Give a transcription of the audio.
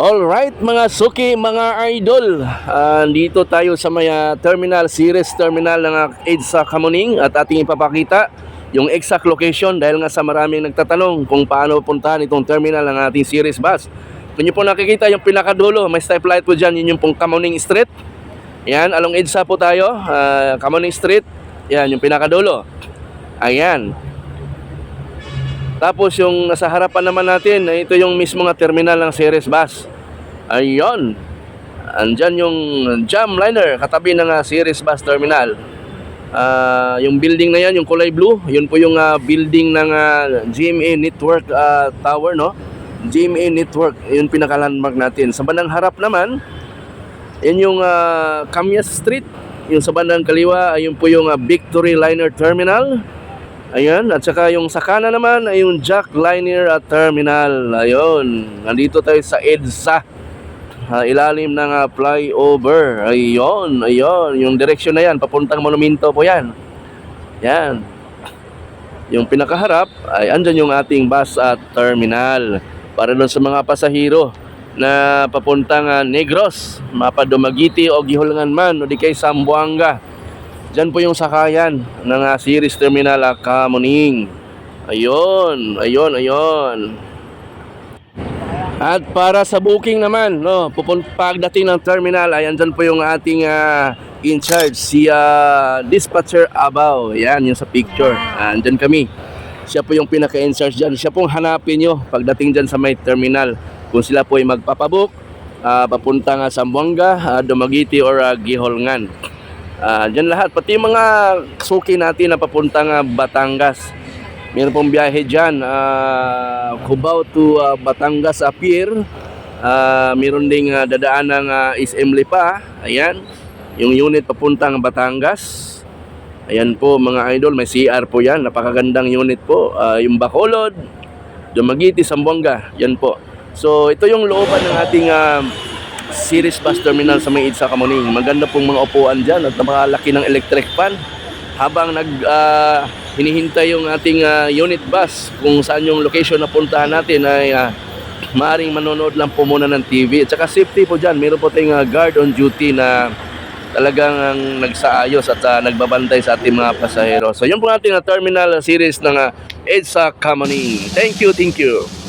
Alright mga suki, mga idol. Ah, Dito tayo sa may ah, terminal, series terminal ng uh, EDSA Kamuning At ating ipapakita yung exact location Dahil nga sa maraming nagtatanong kung paano puntahan itong terminal ng ating series bus. Kung nyo po nakikita yung pinakadulo, may stoplight po dyan Yun yung pong Kamuning Street. Yan, along EDSA po tayo ah, Kamuning Street. Yan, yung pinakadulo. Ayan tapos yung nasa harapan naman natin, ito yung mismo nga terminal ng Ceres Bus. Ayun. Andyan yung jam liner katabi ng uh, Ceres Bus Terminal. Ah, yung building na yan, yung kulay blue, yun po yung ah, building ng ah, GMA Network ah, Tower, no? GMA Network, yun pinaka-landmark natin. Sa bandang harap naman, yun yung uh, Camias Street. Yung sa bandang kaliwa, ayun po yung ah, Victory Liner Terminal. Ayan, at saka yung sa kanan naman ay yung Jack Liner at Terminal. Ayun, nandito tayo sa EDSA. Ah, ilalim ng ah, flyover. Ayun, ayun. Yung direksyon na yan, papuntang monumento po yan. Yan. Yung pinakaharap ay andyan yung ating bus at terminal. Para doon sa mga pasahero na papuntang ah, Negros, Mapadumagiti o Giholangan man o di kay Sambuanga. Diyan po yung sakayan ng uh, series terminal uh, Kamuning. Ayun, ayun, ayun. At para sa booking naman, no, pupun pagdating ng terminal, ay andyan po yung ating ah, in charge, si ah, Dispatcher Abaw. Yan, yung sa picture. Andyan kami. Siya po yung pinaka-in charge dyan. Siya pong hanapin nyo pagdating dyan sa may terminal. Kung sila po ay magpapabook, ah, papunta nga sa Buanga, ah, Dumaguete or ah, Giholngan. Ah, dyan lahat, pati mga suki natin na papuntang ah, Batangas. Meron pong biyahe dyan, ah, Cubao to ah, Batangas ah, Pier. Ah, meron ding ah, dadaan ng ah, SM Lipa. Ayan, yung unit papuntang Batangas. Ayan po mga idol, may CR po yan. Napakagandang unit po. Ah, yung Bacolod, Dumaguete, Zamboanga. Yan po. So ito yung looban ng ating ah, series bus terminal sa may Itza Kamuning. Maganda pong mga upuan dyan at napakalaki ng electric fan. Habang nag ah, hinihintay yung ating ah, unit bus kung saan yung location na puntahan natin ay ah, maaring manonood lang po muna ng TV. At saka safety po dyan. Meron po tayong ah, guard on duty na talagang ang nagsaayos at ah, nagbabantay sa ating mga pasahero. So yun po ating ah, terminal series ng uh, EDSA Kamuning. Thank you, thank you.